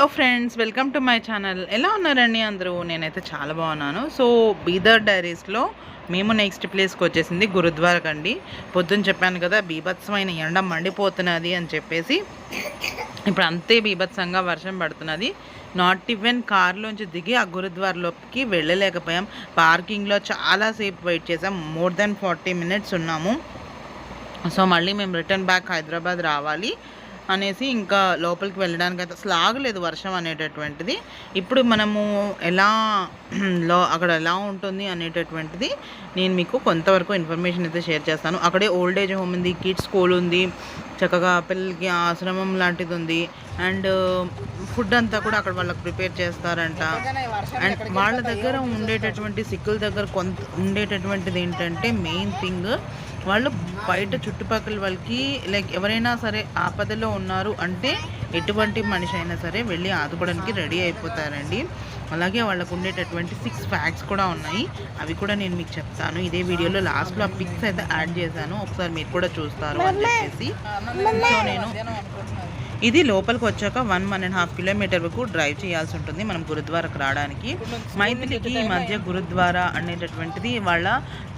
Hello friends welcome to my channel. ఎలా ఉన్నారండి అందరూ? నేనైతే చాలా బాగున్నాను. సో బీదర్ డైరీస్లో మేము నెక్స్ట్ ప్లేస్కి వచ్చేసింది గురుద్వారాకి అండి. పొద్దున్న చెప్పాను కదా బీభత్సమైన ఎండ మండిపోతున్నది అని చెప్పేసి. ఇప్పుడు అంతే బీభత్సంగా వర్షం పడుతున్నది. నాట్ ఈవెన్ కార్లోంచి దిగి ఆ గురుద్వారలోకి వెళ్ళలేకపోయాం. పార్కింగ్లో చాలాసేపు వెయిట్ చేసాం మోర్ దెన్ ఫార్టీ మినిట్స్ ఉన్నాము. సో మళ్ళీ మేము రిటర్న్ బ్యాక్ హైదరాబాద్ రావాలి. అనేసి ఇంకా లోపలికి వెళ్ళడానికి అయితే అసలు ఆగలేదు వర్షం అనేటటువంటిది. ఇప్పుడు మనము ఎలా లో అక్కడ ఎలా ఉంటుంది అనేటటువంటిది నేను మీకు కొంతవరకు ఇన్ఫర్మేషన్ అయితే షేర్ చేస్తాను. అక్కడే ఓల్డ్ ఏజ్ హోమ్ ఉంది కిడ్స్ స్కూల్ ఉంది చక్కగా పిల్లలకి ఆశ్రమం లాంటిది ఉంది. అండ్ ఫుడ్ అంతా కూడా అక్కడ వాళ్ళకి ప్రిపేర్ చేస్తారంట. అండ్ వాళ్ళ దగ్గర ఉండేటటువంటి సిక్కుల దగ్గర కొంత ఉండేటటువంటిది ఏంటంటే మెయిన్ థింగ్ వాళ్ళు బయట చుట్టుపక్కల వాళ్ళకి లైక్ ఎవరైనా సరే ఆపదలో ఉన్నారు అంటే ఎటువంటి మనిషి అయినా సరే వెళ్ళి ఆదుకోవడానికి రెడీ అయిపోతారండి. అలాగే వాళ్ళకు ఉండేటటువంటి సిక్స్ ఫ్యాక్ట్స్ కూడా ఉన్నాయి. అవి కూడా నేను మీకు చెప్తాను. ఇదే వీడియోలో లాస్ట్లో ఆ పిక్స్ అయితే యాడ్ చేశాను. ఒకసారి మీరు కూడా చూస్తారు అని చెప్పేసి. సో నేను ఇది లోపలికి వచ్చాక one one and half kilometer వరకు డ్రైవ్ చేయాల్సి ఉంటుంది. మనం గురుద్వారకు రావడానికి. మైథిలికి ఈ మధ్య గురుద్వారా అనేటటువంటిది వాళ్ళ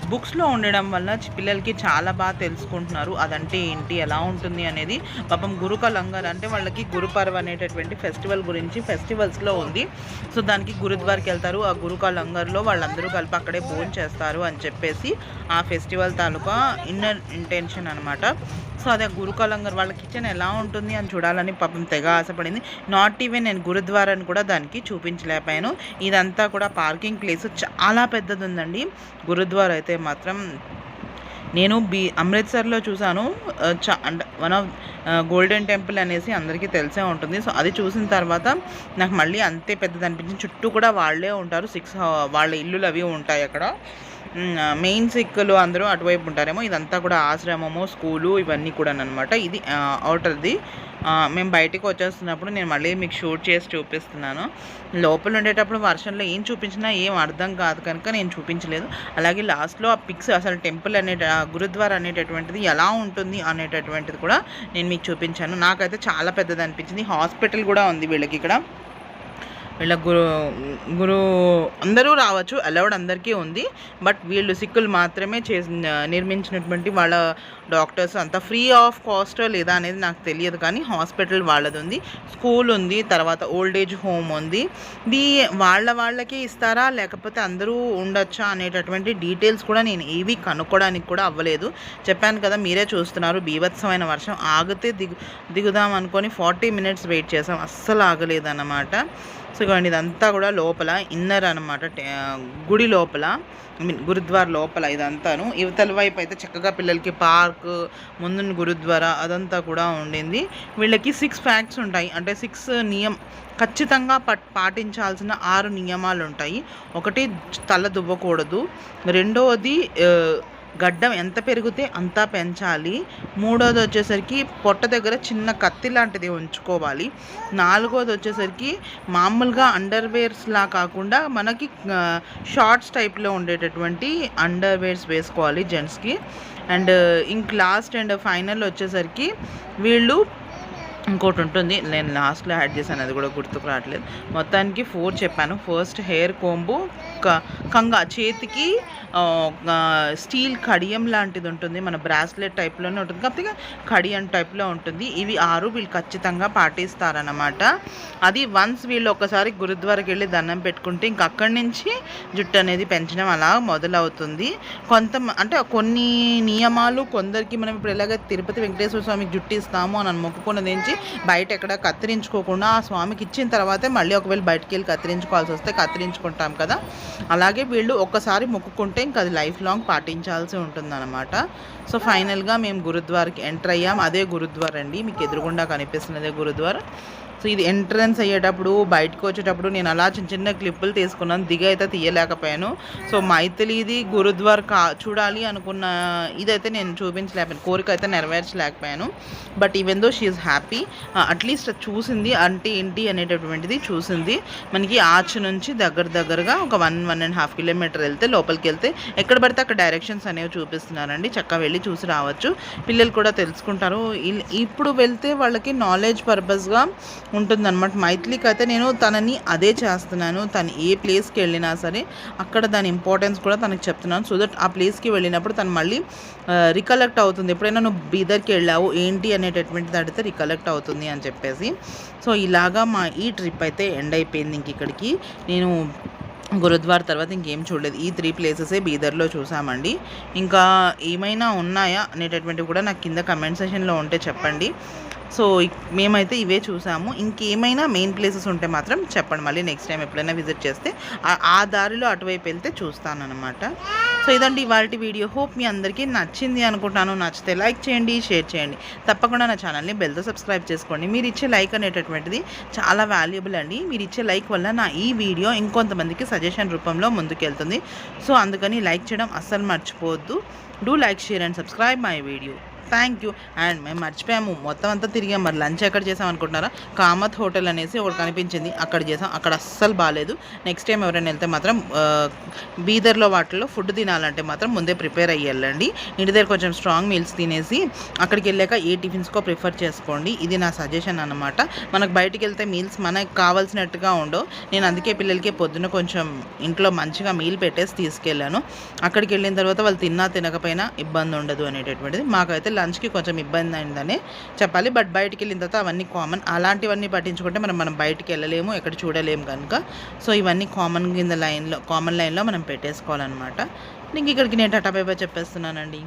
బుక్స్లో ఉండడం వల్ల పిల్లలకి చాలా బాగా తెలుసుకుంటున్నారు. అదంటే ఏంటి ఎలా ఉంటుంది అనేది. పాపం గురుక లంగర్ అంటే వాళ్ళకి గురుపర్వ్ అనేటటువంటి ఫెస్టివల్ గురించి ఫెస్టివల్స్లో ఉంది. సో దానికి గురుద్వార్కి వెళ్తారు. ఆ గురుక లంగర్లో వాళ్ళందరూ కలిపి అక్కడే భోజనం చేస్తారు అని చెప్పేసి ఆ ఫెస్టివల్ తాలూకా ఇన్నర్ ఇంటెన్షన్ అనమాట సో అదే గురుకలంగర్ వాళ్ళ కిచెన్ ఎలా ఉంటుంది అని చూడాలని పాపం తెగ ఆశపడింది. నాట్ ఈవెన్ నేను గురుద్వారాని కూడా దానికి చూపించలేకపోయాను. ఇదంతా కూడా పార్కింగ్ ప్లేస్ చాలా పెద్దది ఉందండి గురుద్వారా అయితే మాత్రం నేను బీ అమృత్సర్లో చూశాను. చా అంటే వన్ ఆఫ్ గోల్డెన్ టెంపుల్ అనేసి అందరికీ తెలిసే ఉంటుంది. సో అది చూసిన తర్వాత నాకు మళ్ళీ అంతే పెద్దది అనిపించింది చుట్టూ కూడా వాళ్ళే ఉంటారు. సిక్స్ వాళ్ళ ఇల్లులు అవి ఉంటాయి అక్కడ. మెయిన్ సిక్కులు అందరూ అటువైపు ఉంటారేమో ఇదంతా కూడా ఆశ్రమము స్కూలు ఇవన్నీ కూడా అనమాట ఇది అవుటర్ది మేము బయటికి వచ్చేస్తున్నప్పుడు నేను మళ్ళీ మీకు షూట్ చేసి చూపిస్తున్నాను. లోపల ఉండేటప్పుడు వర్షంలో ఏం చూపించినా ఏం అర్థం కాదు కనుక నేను చూపించలేదు. అలాగే లాస్ట్లో ఆ పిక్స్ అసలు టెంపుల్ అనే గురుద్వారా అనేటటువంటిది ఎలా ఉంటుంది అనేటటువంటిది కూడా నేను మీకు చూపించాను. నాకైతే చాలా పెద్దది అనిపించింది హాస్పిటల్ కూడా ఉంది వీళ్ళకి ఇక్కడ. వీళ్ళ గురు గురు అందరూ రావచ్చు అలౌడ్ అందరికీ ఉంది. బట్ వీళ్ళు సిక్కులు మాత్రమే చే నిర్మించినటువంటి వాళ్ళ డాక్టర్స్ అంతా ఫ్రీ ఆఫ్ కాస్ట్ లేదా అనేది నాకు తెలియదు. కానీ హాస్పిటల్ వాళ్ళది ఉంది స్కూల్ ఉంది తర్వాత ఓల్డ్ ఏజ్ హోమ్ ఉంది. ఇది వాళ్ళ వాళ్ళకే ఇస్తారా లేకపోతే అందరూ ఉండొచ్చా అనేటటువంటి డీటెయిల్స్ కూడా నేను ఏవి కనుక్కోవడానికి కూడా అవ్వలేదు. చెప్పాను కదా మీరే చూస్తున్నారు బీభత్సమైన వర్షం. ఆగితే దిగు దిగుదాం అనుకొని ఫార్టీ మినిట్స్ వెయిట్ చేసాం. అస్సలు ఆగలేదన్నమాట. సో ఇదిగోండి ఇదంతా కూడా లోపల ఇన్నర్ అనమాట గుడి లోపల ఐ మీన్ గురుద్వార లోపల ఇదంతాను. ఇవతల వైపు అయితే చక్కగా పిల్లలకి పార్క్ ముందు గురుద్వారా అదంతా కూడా ఉండింది. వీళ్ళకి సిక్స్ ఫ్యాక్ట్స్ ఉంటాయి. అంటే సిక్స్ నియం ఖచ్చితంగా పాటించాల్సిన ఆరు నియమాలు ఉంటాయి. ఒకటి తల దువ్వకూడదు. రెండవది గడ్డం ఎంత పెరిగితే అంతా పెంచాలి. మూడోది వచ్చేసరికి పొట్ట దగ్గర చిన్న కత్తి లాంటిది ఉంచుకోవాలి. నాలుగోది వచ్చేసరికి మామూలుగా అండర్వేర్స్లా కాకుండా మనకి షార్ట్స్ టైప్లో ఉండేటటువంటి అండర్వేర్స్ వేసుకోవాలి జెంట్స్కి అండ్ ఇంక లాస్ట్ అండ్ ఫైనల్ వచ్చేసరికి వీళ్ళు ఇంకోటి ఉంటుంది. నేను లాస్ట్లో యాడ్ చేశాను అది కూడా గుర్తుకు రావట్లేదు. మొత్తానికి ఫోర్ చెప్పాను. ఫస్ట్ హెయిర్ కోంబు కంగ చేతికి స్టీల్ కడియం లాంటిది ఉంటుంది. మన బ్రాస్లెట్ టైప్లోనే ఉంటుంది. కాకపోతే కడియం టైప్లో ఉంటుంది. ఇవి ఆరు వీళ్ళు ఖచ్చితంగా పాటిస్తారనమాట అది వన్స్ వీళ్ళు ఒకసారి గురుద్వారకి వెళ్ళి దండం పెట్టుకుంటే ఇంక అక్కడి నుంచి జుట్టు అనేది పెంచడం అలా మొదలవుతుంది. కొంత అంటే కొన్ని నియమాలు కొందరికి మనం ఇప్పుడు ఎలాగ తిరుపతి వెంకటేశ్వర స్వామికి జుట్టు ఇస్తాము అని మొక్కుకున్నది నుంచి బయట ఎక్కడ కత్తిరించుకోకుండా ఆ స్వామికి ఇచ్చిన తర్వాతే మళ్ళీ ఒకవేళ బయటికి వెళ్ళి కత్తిరించుకోవాల్సి వస్తే కత్తిరించుకుంటాం కదా. అలాగే వీళ్ళు ఒక్కసారి మొక్కుకుంటే ఇంకా అది లైఫ్ లాంగ్ పాటించాల్సి ఉంటుందన్నమాట. సో ఫైనల్గా మేము గురుద్వార్కి ఎంటర్ అయ్యాం. అదే గురుద్వార్ అండి మీకు ఎదురుగుండా కనిపిస్తున్నదే గురుద్వార్. సో ఇది ఎంట్రన్స్ అయ్యేటప్పుడు బయటకు వచ్చేటప్పుడు నేను అలా చిన్న చిన్న క్లిప్పులు తీసుకున్నాను. దిగ అయితే తీయలేకపోయాను. సో మైథిలిది గురుద్వార్ కా చూడాలి అనుకున్న ఇదైతే నేను చూపించలేకపోయాను. కోరిక అయితే నెరవేర్చలేకపోయాను. But even though she happy at least చూసింది అంటే ఏంటి అనేటటువంటిది చూసింది. మనకి ఆర్చ్ నుంచి దగ్గర దగ్గరగా ఒక one one and half kilometer వెళ్తే లోపలికి వెళ్తే ఎక్కడ పడితే అక్కడ డైరెక్షన్స్ అనేవి చూపిస్తున్నారండి. చక్కగా వెళ్ళి చూసి రావచ్చు. పిల్లలు కూడా తెలుసుకుంటారు. ఇప్పుడు వెళ్తే వాళ్ళకి నాలెడ్జ్ పర్పస్గా ఉంటుందన్నమాట. మైథిలికి అయితే నేను తనని అదే చేస్తున్నాను. తను ఏ ప్లేస్కి వెళ్ళినా సరే అక్కడ దాని ఇంపార్టెన్స్ కూడా తనకి చెప్తున్నాను. సో దట్ ఆ ప్లేస్కి వెళ్ళినప్పుడు తను మళ్ళీ రికలెక్ట్ అవుతుంది. ఎప్పుడైనా నువ్వు బీదర్కి వెళ్ళావు ఏంటి అనేటటువంటిది అడిగితే రికలెక్ట్ అవుతుంది అని చెప్పేసి. సో ఇలాగా మా ఈ ట్రిప్ అయితే ఎండ్ అయిపోయింది ఇంక ఇక్కడికి. నేను గురుద్వార తర్వాత ఇంకేం చూడలేదు. ఈ త్రీ ప్లేసెసే బీదర్లో చూసామండి. ఇంకా ఏమైనా ఉన్నాయా అనేటటువంటివి కూడా నాకు కింద కమెంట్ సెషన్లో ఉంటే చెప్పండి. సో మేమైతే ఇవే చూసాము. ఇంకేమైనా మెయిన్ ప్లేసెస్ ఉంటే మాత్రం చెప్పండి. మళ్ళీ నెక్స్ట్ టైం ఎప్పుడైనా విజిట్ చేస్తే ఆ- ఆ దారిలో అటువైపు వెళ్తే చూస్తానన్నమాట. సో ఇదండి ఇవాళ వీడియో హోప్ మీ అందరికీ నచ్చింది అనుకుంటాను. నచ్చితే లైక్ చేయండి షేర్ చేయండి. తప్పకుండా నా ఛానల్ని బెల్తో సబ్స్క్రైబ్ చేసుకోండి. మీరు ఇచ్చే లైక్ అనేటటువంటిది చాలా వాల్యుబుల్ అండి. మీరు ఇచ్చే లైక్ వల్ల నా ఈ వీడియో ఇంకొంతమందికి సజెషన్ రూపంలో ముందుకెళ్తుంది. సో అందుకని లైక్ చేయడం అస్సలు మర్చిపోవద్దు. Do like share and subscribe my video thank you and మేము మర్చిపోయాము. మొత్తం అంతా తిరిగాం. మరి లంచ్ ఎక్కడ చేసాం అనుకుంటున్నారా? కామత్ హోటల్ అనేసి ఒకటి కనిపించింది. అక్కడ చేసాం. అక్కడ అస్సలు బాగాలేదు నెక్స్ట్ టైం ఎవరైనా వెళ్తే మాత్రం బీదర్లో వాటిల్లో ఫుడ్ తినాలంటే మాత్రం ముందే ప్రిపేర్ అయ్యి వెళ్ళండి. ఇంటి దగ్గర కొంచెం స్ట్రాంగ్ మీల్స్ తినేసి అక్కడికి వెళ్ళాక ఏ టిఫిన్స్కో ప్రిఫర్ చేసుకోండి. ఇది నా సజెషన్ అనమాట మనకు బయటికి వెళ్తే మీల్స్ మనకు కావాల్సినట్టుగా ఉండవు. నేను అందుకే పిల్లలకి పొద్దున కొంచెం ఇంట్లో మంచిగా మీల్ పెట్టేసి తీసుకెళ్ళాను. అక్కడికి వెళ్ళిన తర్వాత వాళ్ళు తిన్నా తినకపోయినా ఇబ్బంది ఉండదు అనేటటువంటిది మాకైతే లంచ్కి కొంచెం ఇబ్బంది అయిందని చెప్పాలి. బట్ బయటికి వెళ్ళిన తర్వాత అవన్నీ కామన్. అలాంటివన్నీ పట్టించుకుంటే మనం మనం బయటికి వెళ్ళలేము ఎక్కడ చూడలేము కనుక సో ఇవన్నీ కామన్ కింద లైన్లో కామన్ లైన్లో మనం పెట్టేసుకోవాలన్నమాట. ఇంక ఇక్కడికి నేను టాటా బై చెప్పేస్తున్నానండి.